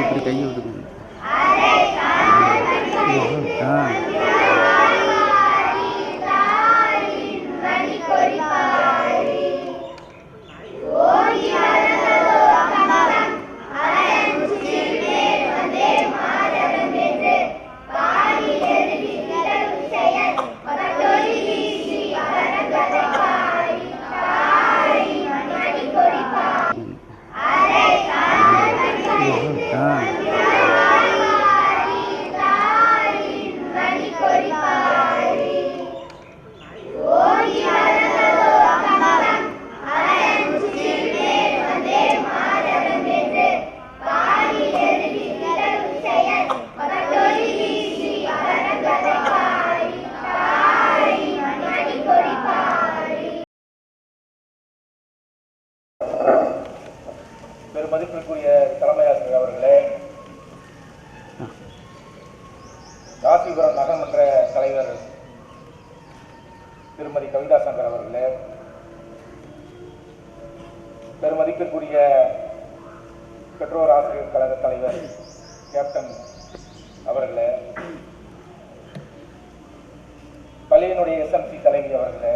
இப்படி திருமதி கவிதா சங்கர் அவர்களே பெருமதிப்பிற்குரிய பெற்றோர் ஆசிரியர் கழக தலைவர் கேப்டன் அவர்களே பள்ளியினுடைய எஸ்எம்சி தலைவி அவர்களே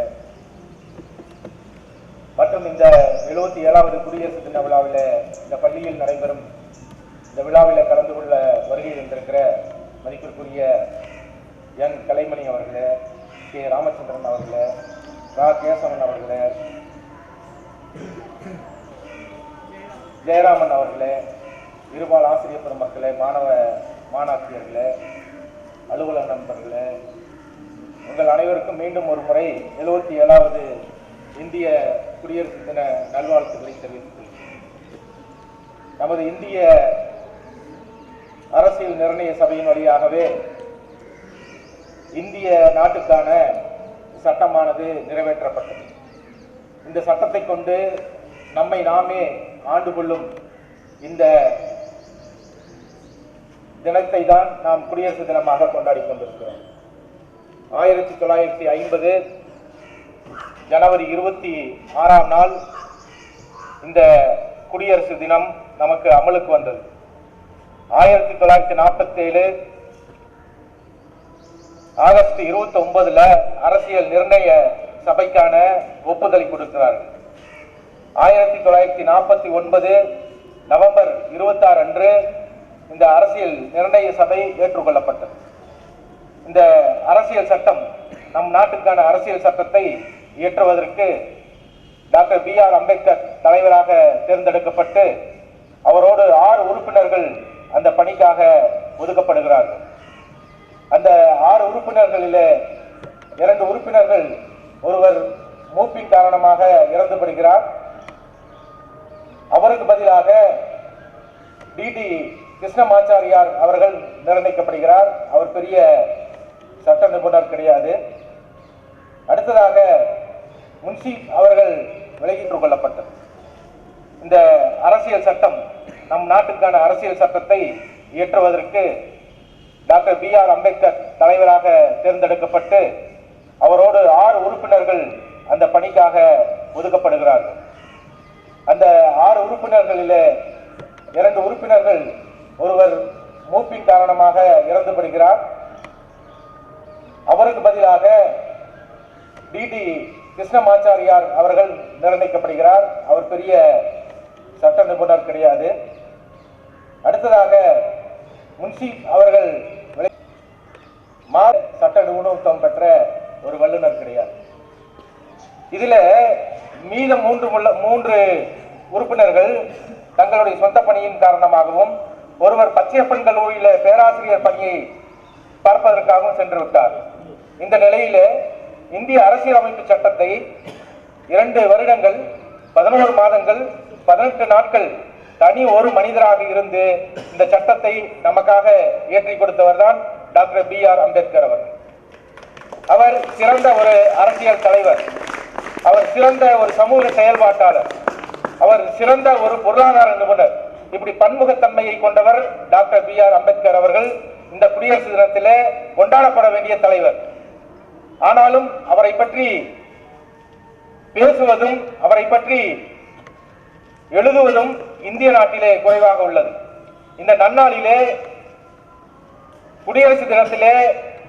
மற்றும் இந்த எழுபத்தி ஏழாவது குடியரசு தின விழாவில் இந்த பள்ளியில் நடைபெறும் இந்த விழாவில் கலந்து கொள்ள வருகை இருந்திருக்கிற மதிப்பிற்குரிய என் கலைமணி அவர்களே கே. ராமச்சந்திரன் அவர்களே ரா. கேசவன் அவர்களே ஜெயராமன் அவர்களே இருபால் ஆசிரியர் பெருமக்களே மாணவ மாணாக்கியர்களே அலுவலக நண்பர்களே உங்கள் அனைவருக்கும் மீண்டும் ஒரு முறை எழுபத்தி ஏழாவது இந்திய குடியரசு தின நல்வாழ்த்துக்களை தெரிவித்துக் நமது இந்திய அரசியல் நிர்ணய சபையின் வழியாகவே இந்திய நாட்டுக்கான சட்டமானது நிறைவேற்றப்பட்டது. இந்த சட்டத்தை கொண்டு நம்மை நாமே ஆண்டு கொள்ளும் இந்த தினத்தை தான் நாம் குடியரசு தினமாக கொண்டாடி கொண்டிருக்கிறோம். ஆயிரத்தி தொள்ளாயிரத்தி ஐம்பது ஜனவரி இருபத்தி ஆறாம் நாள் இந்த குடியரசு தினம் நமக்கு அமலுக்கு வந்தது. ஆயிரத்தி தொள்ளாயிரத்தி நாற்பத்தி ஏழு ஆகஸ்ட் இருபத்தி ஒன்பதுல அரசியல் நிர்ணய சபைக்கான ஒப்புதலை கொடுக்கிறார்கள். ஆயிரத்தி தொள்ளாயிரத்தி நாற்பத்தி ஒன்பது நவம்பர் இருபத்தாறு அன்று இந்த அரசியல் நிர்ணய சபை ஏற்றுக்கொள்ளப்பட்டது. இந்த அரசியல் சட்டம் நம் நாட்டுக்கான அரசியல் சட்டத்தை இயற்றுவதற்கு டாக்டர் பி ஆர் அம்பேத்கர் தலைவராக தேர்ந்தெடுக்கப்பட்டு அவரோடு ஆறு உறுப்பினர்கள் அந்த பணிக்காக ஒதுக்கப்படுகிறார்கள். அந்த ஆறு உறுப்பினர்களிலே இரண்டு உறுப்பினர்கள் ஒருவர் மூப்பின் காரணமாக இறந்து படுகிறார் அவருக்கு பதிலாக டிடி கிருஷ்ணமாச்சாரியார் அவர்கள் நிர்ணயிக்கப்படுகிறார். அவர் பெரிய சட்ட நிபுணர் கிடையாது. அடுத்ததாக முன்சி அவர்கள் விலகிட்டுக் கொள்ளப்பட்டது. இந்த அரசியல் சட்டம் நம் நாட்டுக்கான அரசியல் சட்டத்தை இயற்றுவதற்கு டாக்டர் பி ஆர் அம்பேத்கர் தலைவராக தேர்ந்தெடுக்கப்பட்டு அவரோடு ஆறு உறுப்பினர்கள் அந்த பணிக்காக ஒதுக்கப்படுகிறார்கள். அந்த ஆறு உறுப்பினர்களில் இரண்டு உறுப்பினர்கள் ஒருவர் மூப்பின் காரணமாக இறந்துபடுகிறார். அவருக்கு பதிலாக டிடி கிருஷ்ணமாச்சாரியார் அவர்கள் நிர்ணயிக்கப்படுகிறார். அவர் பெரிய சட்ட நிபுணர் கிடையாது. அடுத்ததாக முன்சி அவர்கள் விலை- மா சட்ட நிபுணத்துவம் பெற்ற ஒரு வல்லுநர் கிடையாது இதுல மீதம் மூன்று உள்ள- மூன்று உறுப்பினர்கள் தங்களுடைய சொந்த பணியின் காரணமாகவும் ஒருவர் பச்சையப்பன் கல்லூரியில பேராசிரியர் பணியை பார்ப்பதற்காகவும் சென்று விட்டார். இந்த நிலையில இந்திய அரசியலமைப்பு சட்டத்தை இரண்டு வருடங்கள் பதினோரு மாதங்கள் பதினெட்டு நாட்கள் தனி ஒரு மனிதராக இருந்து இந்த சட்டத்தை நமக்காக இயற்றி கொடுத்தவர் தான் டாக்டர் பி ஆர் அம்பேத்கர் அவர் அவர் சிறந்த ஒரு அரசியல் தலைவர். அவர் சிறந்த ஒரு சமூக செயல்பாட்டாளர். அவர் சிறந்த ஒரு பொருளாதார நிபுணர். இப்படி பன்முகத்தன்மையை கொண்டவர் டாக்டர் பி ஆர் அம்பேத்கர் அவர்கள் இந்த குடியரசு தினத்திலே கொண்டாடப்பட வேண்டிய தலைவர். ஆனாலும் அவரை பற்றி பேசுவதும் அவரை பற்றி எழுதுவதும் இந்திய நாட்டிலே குறைவாக உள்ளது. இந்த நன்னாளிலே குடியரசு தினத்திலே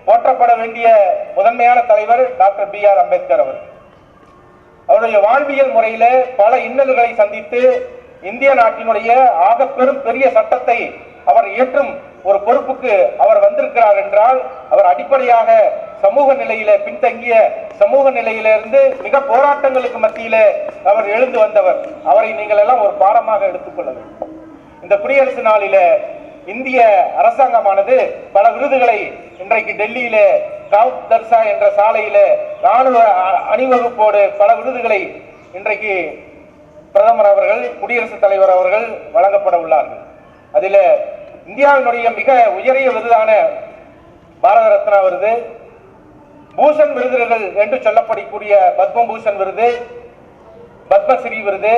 போற்றப்பட வேண்டிய முதன்மையான தலைவர் டாக்டர் பி ஆர் அம்பேத்கர் அவர் அவருடைய வாழ்வியல் முறையில பல இன்னல்களை சந்தித்து இந்திய நாட்டினுடைய ஆக பெரும் பெரிய சட்டத்தை அவர் இயற்றும் ஒரு பொறுப்புக்கு அவர் வந்திருக்கிறார் என்றால் அவர் அடிப்படையாக சமூக நிலையில பின்தங்கிய சமூக நிலையிலிருந்து மிக போராட்டங்களுக்கு மத்தியிலே அவர் எழுந்து வந்தவர். அவரை நீங்கள் எல்லாம் ஒரு பாடமாக எடுத்துக்கொள்ள வேண்டும். இந்த குடியரசு நாளில இந்திய அரசாங்கமானது பல விருதுகளை இன்றைக்கு டெல்லியிலே காவ் தர்சா என்ற சாலையில ராணுவ அணிவகுப்போடு பல விருதுகளை இன்றைக்கு பிரதமர் அவர்கள் குடியரசுத் தலைவர் அவர்கள் வழங்கப்பட உள்ளார்கள். அதில் இந்தியாவினுடைய மிக உயரிய விருதான பாரத ரத்னா விருது பூஷன் விருதுகள் என்று சொல்லப்படக்கூடிய பத்மபூஷன் விருது பத்மஸ்ரீ விருது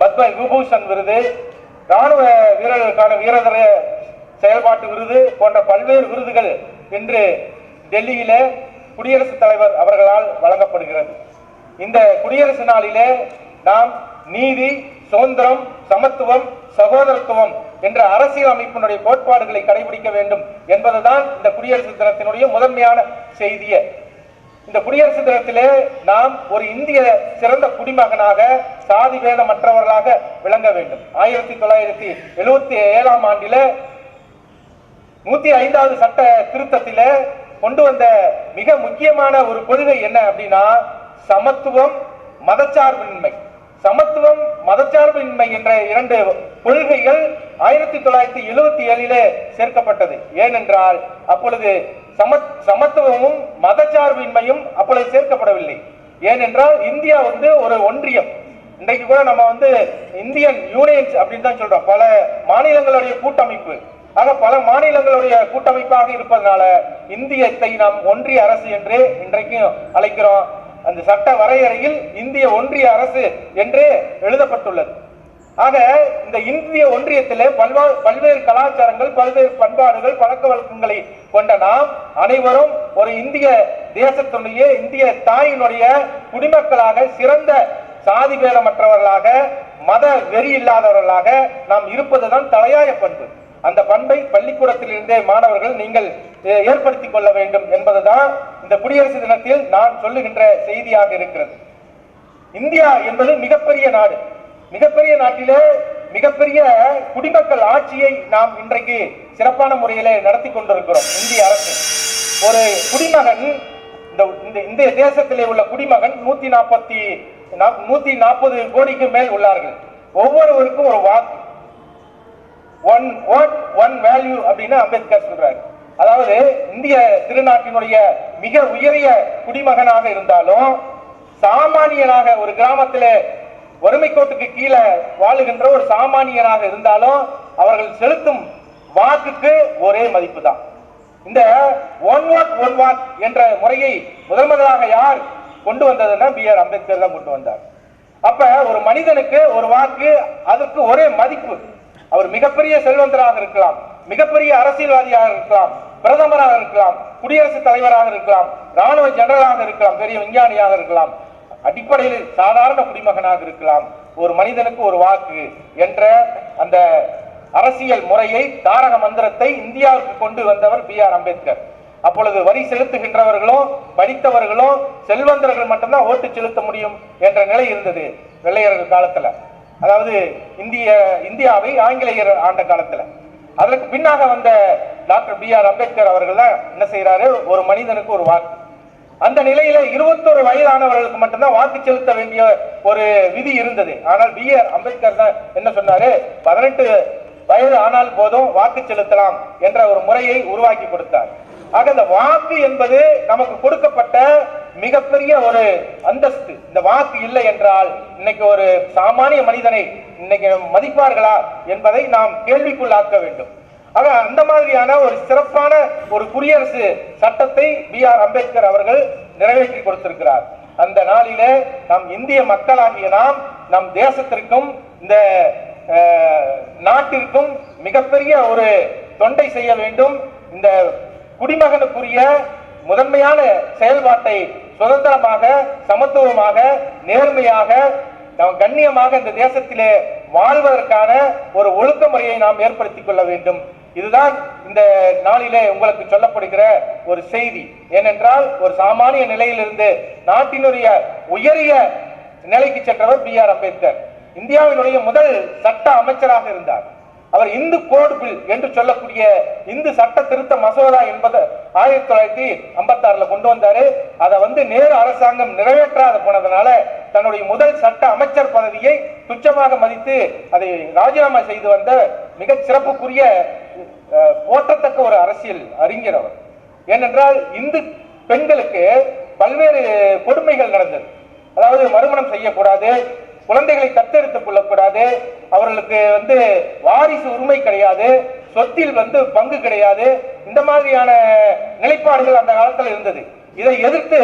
பத்ம விபூஷன் விருது ராணுவ வீரர்களுக்கான வீரதர செயல்பாட்டு விருது போன்ற பல்வேறு விருதுகள் இன்று டெல்லியில குடியரசுத் தலைவர் அவர்களால் வழங்கப்படுகிறது. இந்த குடியரசு நாளிலே நாம் நீதி சுதந்திரம் சமத்துவம் சகோதரத்துவம் என்ற அரசியல் அமைப்பினுடைய கோட்பாடுகளை கடைபிடிக்க வேண்டும் என்பதுதான் இந்த குடியரசு தினத்தினுடைய முதன்மையான செய்திய. இந்த குடியரசு தினத்திலே நாம் ஒரு இந்திய சிறந்த குடிமகனாக சாதி பேதமற்றவர்களாக விளங்க வேண்டும். ஆயிரத்தி தொள்ளாயிரத்தி எழுபத்தி ஏழாம் ஆண்டில நூத்தி ஐந்தாவது சட்ட திருத்தத்தில கொண்டு வந்த மிக முக்கியமான ஒரு கொள்கை என்ன அப்படின்னா சமத்துவம் மதச்சார்பின்மை. சமத்துவம் மதச்சார்பின்மை என்ற இரண்டு கொள்கைகள் ஆயிரத்தி தொள்ளாயிரத்தி எழுபத்தி ஏழிலே சேர்க்கப்பட்டது. ஏனென்றால் அப்பொழுது சம சமத்துவமும் மதச்சார்பின்மையும் அப்பொழுது சேர்க்கப்படவில்லை. ஏனென்றால் இந்தியா வந்து ஒரு ஒன்றியம். இன்றைக்கு கூட நம்ம வந்து இந்தியன் யூனியன்ஸ் அப்படின்னு தான் சொல்றோம். பல மாநிலங்களுடைய கூட்டமைப்பு. ஆக பல மாநிலங்களுடைய கூட்டமைப்பாக இருப்பதனால இந்தியத்தை நாம் ஒன்றிய அரசு என்று இன்றைக்கும் அழைக்கிறோம். அந்த சட்ட வரையறையில் இந்திய ஒன்றிய அரசு என்று எழுதப்பட்டுள்ளது. ஆக இந்த இந்திய ஒன்றியத்திலே பல்வா பல்வேறு கலாச்சாரங்கள் பல்வேறு பண்பாடுகள் பழக்க வழக்கங்களை கொண்ட நாம் அனைவரும் ஒரு இந்திய தேசத்தினுடைய இந்திய தாயினுடைய குடிமக்களாக சிறந்த சாதி பேதமற்றவர்களாக மத வெறி இல்லாதவர்களாக நாம் இருப்பதுதான் தலையாய பண்பு. அந்த பண்பை பள்ளிக்கூடத்திலிருந்தே மாணவர்கள் நீங்கள் ஏற்படுத்திக் கொள்ள வேண்டும் என்பதுதான் இந்த குடியரசு தினத்தில் நான் சொல்லுகின்ற செய்தியாக இருக்கிறது. இந்தியா என்பது மிகப்பெரிய நாடு. மிகப்பெரிய நாட்டிலே மிகப்பெரிய குடிமக்கள் ஆட்சியை நாம் இன்றைக்கு சிறப்பான முறையிலே நடத்தி கொண்டிருக்கிறோம். இந்திய அரசு. ஒரு குடிமகன் இந்த இந்த இந்திய தேசத்திலே உள்ள குடிமகன் நூத்தி நாற்பத்தி நூத்தி நாற்பது கோடிக்கு மேல் உள்ளார்கள். ஒவ்வொருவருக்கும் ஒரு வாக்கு. ஒன் ஓட் ஒன் வேல்யூ அப்படின்னு அம்பேத்கர் சொல்றாரு. அதாவது இந்திய திருநாட்டினுடைய மிக உயரிய குடிமகனாக இருந்தாலும் சாமானியனாக ஒரு கிராமத்தில் வறுமை கோட்டுக்கு கீழே வாழுகின்ற ஒரு சாமானியனாக இருந்தாலும் அவர்கள் செலுத்தும் வாக்குக்கு ஒரே மதிப்பு தான் இந்த ஒன் வாக் ஒன் வாக் என்ற முறையை முதல் முதலாக யார் கொண்டு வந்ததுன்னா பி ஆர் அம்பேத்கர் தான் கொண்டு வந்தார். அப்ப ஒரு மனிதனுக்கு ஒரு வாக்கு அதற்கு ஒரே மதிப்பு. அவர் மிகப்பெரிய செல்வந்தராக இருக்கலாம் மிகப்பெரிய அரசியல்வாதியாக இருக்கலாம் பிரதமராக இருக்கலாம் குடியரசுத் தலைவராக இருக்கலாம் ராணுவ ஜெனரலாக இருக்கலாம் பெரிய விஞ்ஞானியாக இருக்கலாம். அடிப்படையில் சாதாரண குடிமகனாக இருக்கலாம். ஒரு மனிதனுக்கு ஒரு வாக்கு என்ற அந்த அரசியல் முறையை தாரக மந்திரத்தை இந்தியாவுக்கு கொண்டு வந்தவர் பி ஆர் அம்பேத்கர். அப்பொழுது வரி செலுத்துகின்றவர்களும் படித்தவர்களும் செல்வந்தர்கள் மட்டும்தான் ஓட்டு செலுத்த முடியும் என்ற நிலை இருந்தது வெள்ளையர்கள் காலத்துல. அதாவது இந்திய இந்தியாவை ஆங்கிலேயர் ஆண்ட காலத்துல. அதற்கு பின்னாக வந்த டாக்டர் பி ஆர் அம்பேத்கர் அவர்கள் தான் என்ன செய்யறாரு ஒரு மனிதனுக்கு ஒரு வாக்கு. அந்த நிலையில இருபத்தொரு வயதானவர்களுக்கு மட்டும்தான் வாக்கு செலுத்த வேண்டிய ஒரு விதி இருந்தது. ஆனால் பி ஆர் அம்பேத்கர் தான் என்ன சொன்னாரு? பதினெட்டு வயது ஆனால் போதும் வாக்கு செலுத்தலாம் என்ற ஒரு முறையை உருவாக்கி கொடுத்தார். ஆக இந்த வாக்கு என்பது நமக்கு கொடுக்கப்பட்ட மிகப்பெரிய ஒரு அந்தஸ்து. இந்த வாக்கு இல்லை என்றால் இன்னைக்கு ஒரு சாமானிய மனிதனை இன்னைக்கு மதிப்பார்களா என்பதை நாம் கேள்விக்குள்ளாக்க வேண்டும். ஆக அந்த மாதிரியான ஒரு சிறப்பான ஒரு குடியரசு சட்டத்தை பி ஆர் அம்பேத்கர் அவர்கள் நிறைவேற்றி கொடுத்திருக்கிறார். அந்த நாளிலே நம் இந்திய மக்களாகிய நாம் நம் தேசத்திற்கும் இந்த நாட்டிற்கும் மிகப்பெரிய ஒரு தொண்டை செய்ய வேண்டும். இந்த குடிமகனுக்குரிய முதன்மையான செயல்பாட்டை சுதந்திரமாக சமத்துவமாக நேர்மையாக நாம் கண்ணியமாக இந்த தேசத்திலே வாழ்வதற்கான ஒரு ஒழுக்க முறையை நாம் ஏற்படுத்திக் கொள்ள வேண்டும். இதுதான் இந்த நாளிலே உங்களுக்கு சொல்லப்படுகிற ஒரு செய்தி. ஏனென்றால் ஒரு சாமானிய நிலையிலிருந்து நாட்டினுடைய உயரிய நிலைக்கு சென்றவர் பி ஆர் அம்பேத்கர். இந்தியாவினுடைய முதல் சட்ட அமைச்சராக இருந்தார். அவர் இந்து கோடு பில் என்று சொல்லக்கூடிய இந்து சட்ட திருத்த மசோதா என்பது ஆயிரத்தி தொள்ளாயிரத்தி ஐம்பத்தி ஆறுல கொண்டு வந்தாரு. அதை வந்து நேரு அரசாங்கம் நிறைவேற்றாத போனதுனால தன்னுடைய முதல் சட்ட அமைச்சர் பதவியை துச்சமாக மதித்து அதை ராஜினாமா செய்து வந்த மிக சிறப்புக்குரிய போற்றத்தக்க ஒரு அரசியல் அறிஞர் அவர். ஏனென்றால் இந்து பெண்களுக்கு பல்வேறு கொடுமைகள் நடந்தது. அதாவது மறுமணம் செய்யக்கூடாது குழந்தைகளை தத்தெடுத்துக் கொள்ளக்கூடாது. அவர்களுக்கு வந்து வாரிசு உரிமை கிடையாது. சொத்தில் வந்து பங்கு கிடையாது. இந்த மாதிரியான நிலைப்பாடுகள் அந்த காலத்தில் இருந்தது. இதை எதிர்த்து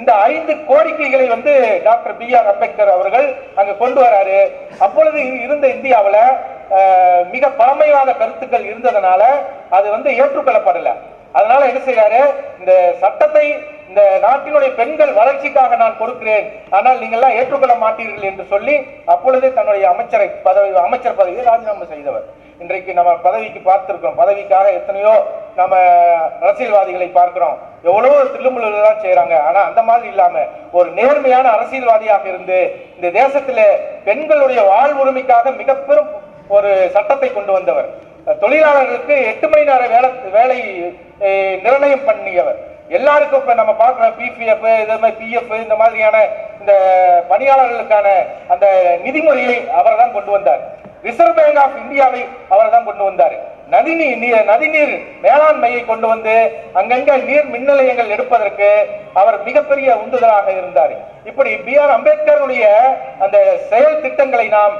இந்த ஐந்து கோரிக்கைகளை வந்து டாக்டர் பி ஆர் அம்பேத்கர் அவர்கள் அங்க கொண்டு வராரு. அப்பொழுது இருந்த இந்தியாவுல மிக பழமைவாத கருத்துக்கள் இருந்ததுனால அது வந்து ஏற்றுக்கொள்ளப்படல. அதனால என்ன செய்யறாரு இந்த சட்டத்தை இந்த நாட்டினுடைய பெண்கள் வளர்ச்சிக்காக நான் கொடுக்கிறேன். ஆனால் நீங்கள் எல்லாம் ஏற்றுக்கொள்ள மாட்டீர்கள் என்று சொல்லி அப்பொழுதே தன்னுடைய அமைச்சரை பதவி அமைச்சர் பதவியை ராஜினாமா செய்தவர். இன்றைக்கு நம்ம பதவிக்கு பார்த்திருக்கிறோம். பதவிக்காக எத்தனையோ நம்ம அரசியல்வாதிகளை பார்க்கிறோம். எவ்வளவோ தில்லுமுல்லுகள் தான் செய்யறாங்க ஆனா அந்த மாதிரி இல்லாம ஒரு நேர்மையான அரசியல்வாதியாக இருந்து இந்த தேசத்தில் பெண்களுடைய வாழ்வுரிமைக்காக மிக பெரும் ஒரு சட்டத்தை கொண்டு வந்தவர். தொழிலாளர்களுக்கு எட்டு மணி நேர வேலை வேலை நிர்ணயம் பண்ணியவர். எல்லாருக்கும் இப்ப நம்ம பார்க்கிறோம் பிபிஎஃப் இதே மாதிரி பிஎஃப் இந்த மாதிரியான இந்த பணியாளர்களுக்கான அந்த நிதிமுறையை அவர் தான் கொண்டு வந்தார். ரிசர்வ் பேங்க் ஆஃப் இந்தியாவை அவர் தான் கொண்டு வந்தார். நதிநீர் நீர் நதிநீர் மேலாண்மையை கொண்டு வந்து அங்கங்க நீர் மின் நிலையங்கள் எடுப்பதற்கு அவர் மிகப்பெரிய உந்துதலாக இருந்தார். இப்படி பி ஆர் அம்பேத்கருடைய அந்த செயல் திட்டங்களை நாம்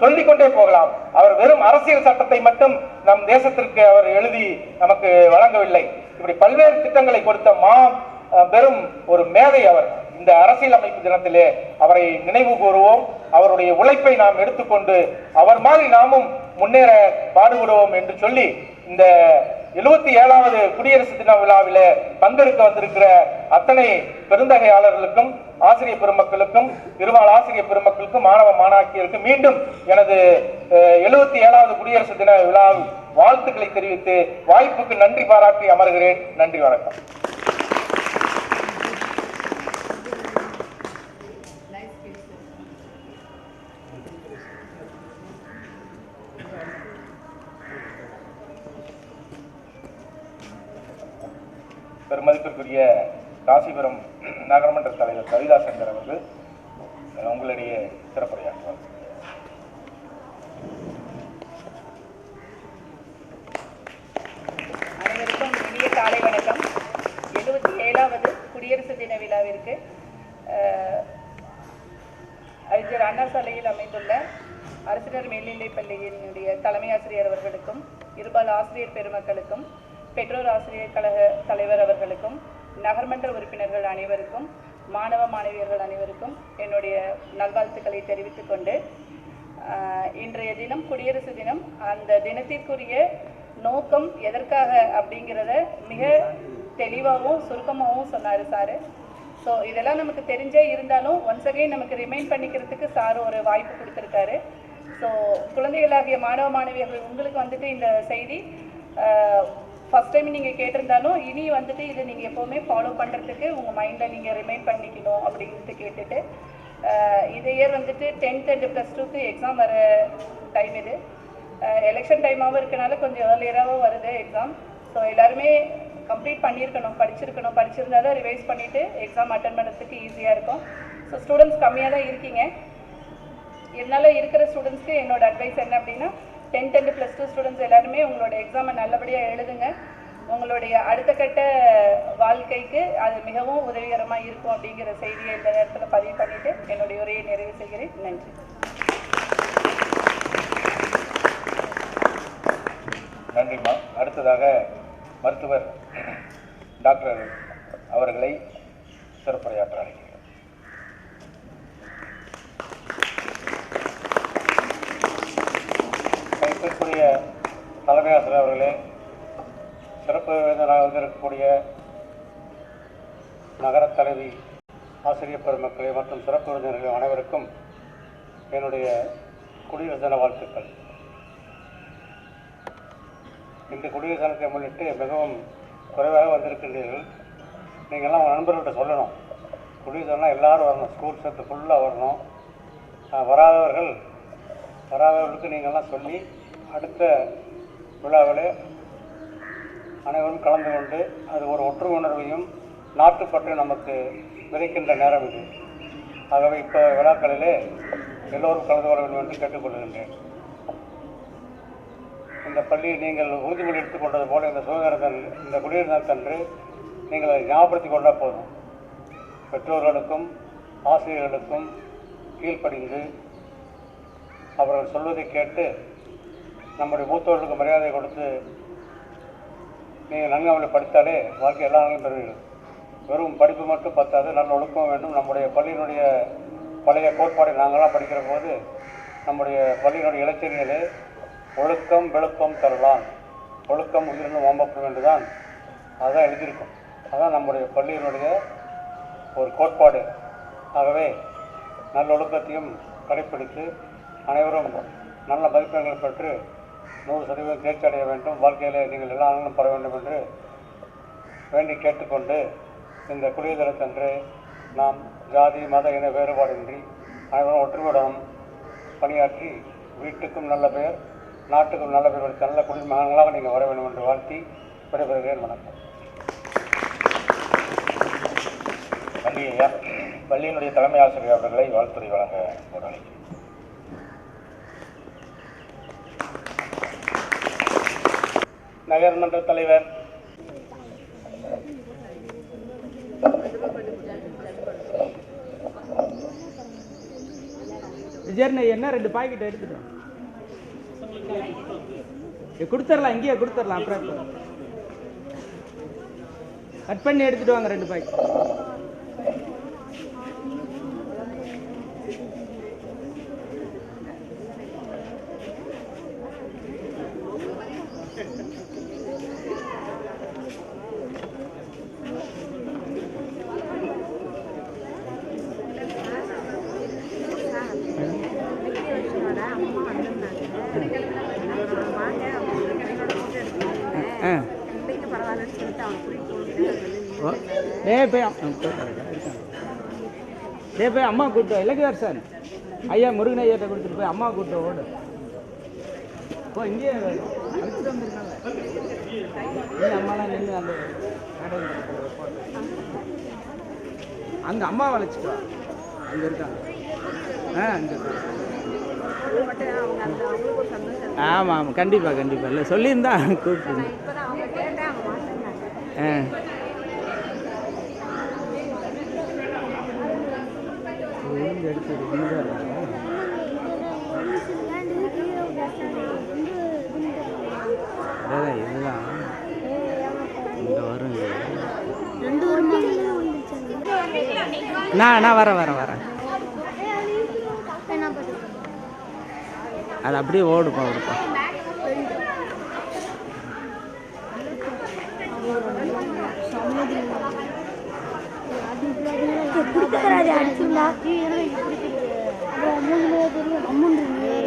சொல்லிக்கொண்டே போகலாம். அவர் வெறும் அரசியல் சட்டத்தை மட்டும் நம் தேசத்திற்கு அவர் எழுதி நமக்கு வழங்கவில்லை. இப்படி பல்வேறு திட்டங்களை கொடுத்த மா பெரும் ஒரு மேதை அவர். இந்த அரசியல் அமைப்பு தினத்திலே அவரை நினைவு கூறுவோம். அவருடைய உழைப்பை நாம் எடுத்துக்கொண்டு அவர் மாதிரி நாமும் முன்னேற பாடுபடுவோம் என்று சொல்லி இந்த எழுபத்தி ஏழாவது குடியரசு தின விழாவில் பங்கெடுக்க வந்திருக்கிற அத்தனை பெருந்தகையாளர்களுக்கும் ஆசிரியர் பெருமக்களுக்கும் இருபால் ஆசிரியர் பெருமக்களுக்கும் மாணவ மாணாக்கியருக்கும் மீண்டும் எனது எழுபத்தி ஏழாவது குடியரசு தின விழா வாழ்த்துக்களை தெரிவித்து வாய்ப்புக்கு நன்றி பாராட்டி அமர்கிறேன். நன்றி வணக்கம். இருக்கக்கூடிய காசிபுரம் நகரமன்ற தலைவர் கவிதா சங்கர் அவர்கள் அஹ், உங்களிடையே சிறப்புரையாற்றுவார் அனைவருக்கும் இனிய காலை வணக்கம். எழுபத்தி ஏழாவது குடியரசு தின விழாவிற்கு அறிஞர் அண்ணா சாலையில் அமைந்துள்ள அரசினர் மேல்நிலைப் பள்ளியினுடைய தலைமை ஆசிரியர் அவர்களுக்கும் இருபால் ஆசிரியர் பெருமக்களுக்கும் பெற்றோர் ஆசிரியர் கழக தலைவர் அவர்களுக்கும் நகர்மன்ற உறுப்பினர்கள் அனைவருக்கும் மாணவ மாணவியர்கள் அனைவருக்கும் என்னுடைய நல்வாழ்த்துக்களை தெரிவித்துக் கொண்டு இன்றைய தினம் குடியரசு தினம் அந்த தினத்திற்குரிய நோக்கம் எதற்காக அப்படிங்கிறத மிக தெளிவாகவும் சுருக்கமாகவும் சொன்னார் சாரு. ஸோ இதெல்லாம் நமக்கு தெரிஞ்சே இருந்தாலும் ஒன்ஸ் அகைன் நமக்கு ரிமைண்ட் பண்ணிக்கிறதுக்கு சார் ஒரு வாய்ப்பு கொடுத்துருக்காரு. ஸோ குழந்தைகளாகிய மாணவ மாணவியர்கள் உங்களுக்கு வந்துட்டு இந்த செய்தி ஃபஸ்ட் டைம் நீங்கள் கேட்டிருந்தாலும் இனி வந்துட்டு இதை நீங்கள் எப்போவுமே ஃபாலோ பண்ணுறதுக்கு உங்கள் மைண்டில் நீங்கள் ரிமைண்ட் பண்ணிக்கணும் அப்படின்ட்டு கேட்டுட்டு ஆஹ் இயர் வந்துட்டு டென்த் அண்ட் ப்ளஸ் டூக்கு எக்ஸாம் வர டைம் இது. எலெக்ஷன் டைமாகவும் இருக்கனால கொஞ்சம் ஏர்லியராகவும் வருது எக்ஸாம் ஸோ எல்லாருமே கம்ப்ளீட் பண்ணியிருக்கணும் படிச்சிருக்கணும். படிச்சிருந்தா தான் ரிவைஸ் பண்ணிவிட்டு எக்ஸாம் அட்டன் பண்ணுறதுக்கு ஈஸியாக இருக்கும். ஸோ ஸ்டூடெண்ட்ஸ் கம்மியாக தான் இருக்கீங்க. இருந்தாலும் இருக்கிற ஸ்டூடெண்ட்ஸ்க்கு என்னோடய அட்வைஸ் என்ன அப்படின்னா tenth and plus two students எல்லாருமே உங்களோட எக்ஸாமை நல்லபடியாக எழுதுங்க. உங்களுடைய அடுத்த கட்ட வாழ்க்கைக்கு அது மிகவும் உதவிகரமாக இருக்கும் அப்படிங்கிற செய்தியை இந்த நேரத்தில் பதிவு பண்ணிவிட்டு என்னுடைய உரையை நிறைவு செய்கிறேன். நன்றி. நன்றிம்மா. அடுத்ததாக மருத்துவர் டாக்டர் அவர்களை சிறப்புரையாற்ற அழைக்கிறேன். மதிப்பிற்குரிய தலைமை ஆசிரியர் அவர்களே சிறப்பு விருந்தினராக வந்திருக்கக்கூடிய நகரத் தலைவி ஆசிரியர் பெருமக்களே மற்றும் சிறப்பு விருந்தினர்கள் அனைவருக்கும் என்னுடைய குடியரசு தின வாழ்த்துக்கள். இந்த குடியரசு தினத்தை முன்னிட்டு மிகவும் குறைவாக வந்திருக்கின்றீர்கள். நீங்கள்லாம் உங்கள் நண்பர்கள்ட்ட சொல்லணும். குடியரசு தினம் எல்லோரும் வரணும். ஸ்கூல் சேர்த்து ஃபுல்லாக வரணும். வராதவர்கள் வராதவர்களுக்கு நீங்கள்லாம் சொல்லி அடுத்த விழாவில் அனைவரும் கலந்து கொண்டு அது ஒரு ஒற்று உணர்வையும் நாட்டுப்பற்றையும் நமக்கு விதைக்கின்ற நேரம் இது. ஆகவே இப்போ விழாக்களிலே எல்லோரும் கலந்து கொள்ள வேண்டும் என்று கேட்டுக்கொள்கின்றேன். இந்த பள்ளி நீங்கள் உறுதிமொழி எடுத்துக்கொண்டது போல இந்த சுதந்திர இந்த குடியரசு தினத்தன்று நீங்கள் அதை ஞாபகப்படுத்திக் கொண்டால் போதும். பெற்றோர்களுக்கும் ஆசிரியர்களுக்கும் கீழ்ப்படிந்து அவர்கள் சொல்வதை கேட்டு நம்முடைய மூத்தவர்களுக்கு மரியாதை கொடுத்து நீங்கள் நன்கு அவளை படித்தாலே வாழ்க்கை எல்லா நாளும் பெறுவீர்கள் வெறும் படிப்பு மட்டும் பத்தாது நல்ல ஒழுக்கம் வேண்டும். நம்முடைய பள்ளியினுடைய பழைய கோட்பாடை நாங்களாம் படிக்கிற போது நம்முடைய பள்ளியினுடைய இலச்சரிகளே ஒழுக்கம் விழுப்பம் தரலாம் ஒழுக்கம் உயிரினும் ஓம்பப்படும் என்று தான் அதான் எழுதியிருக்கும். அதுதான் நம்முடைய பள்ளியினுடைய ஒரு கோட்பாடு. ஆகவே நல்ல ஒழுக்கத்தையும் கடைப்பிடித்து அனைவரும் நல்ல மதிப்பெண்கள் பெற்று நூறு சதவீதம் தேர்ச்சி அடைய வேண்டும். வாழ்க்கையில் நீங்கள் எல்லா நாளும் பெற வேண்டும் என்று வேண்டி கேட்டுக்கொண்டு இந்த குடியரசு தினத்தன்று நாம் ஜாதி மத இன வேறுபாடின்றி அனைவரும் ஒற்றுமையுடன் பணியாற்றி வீட்டுக்கும் நல்ல பெயர் நாட்டுக்கும் நல்ல பெயர் எடுத்த நல்ல குடிமகன்களாக நீங்கள் வர வேண்டும் என்று வாழ்த்தி விடைபெறுகிறேன். வணக்கம். பள்ளி ஐயா பள்ளியினுடைய தலைமை ஆசிரியர் அவர்களை வாழ்த்துறை வழங்க முதலில் நகர்மன்ற தலைவர். விஜயண்ணா என்ன ரெண்டு பாக்கெட் எடுத்துட்டோம் கொடுத்துடலாம் இங்கேயே கொடுத்துடலாம் அப்புறம். கட் பண்ணி எடுத்துட்டு வாங்க ரெண்டு பாக்கெட் ஆ ஓ டே போய் அம்மா கூப்பிட்டு இலக்கியார் சார். ஐயா முருகன் ஐயாட்ட கொடுத்துட்டு போய் அம்மா கூப்பிட்டு ஓடு. ஓ இங்கேயே அழைச்சிட்டு வந்திருக்காங்க. அம்மாலாம் நின்று அந்த. அங்கே அம்மா அழைச்சிட்டு வா. அங்கே இருக்காங்க. ஆ அங்கே ஆமாம் ஆமாம் கண்டிப்பாக கண்டிப்பாக இல்லை சொல்லியிருந்தா கூப்பிட்டு ஆ. விழுந்து எடுத்து அதான் இதுதான். இங்கே வரும் இது. நான் நான் வரேன் வரேன் வரேன். அது அப்படியே ஓடுப்பா ஓடுப்பா. கொடுத்துறாது அடிச்சுங்களா அமௌண்ட் வேற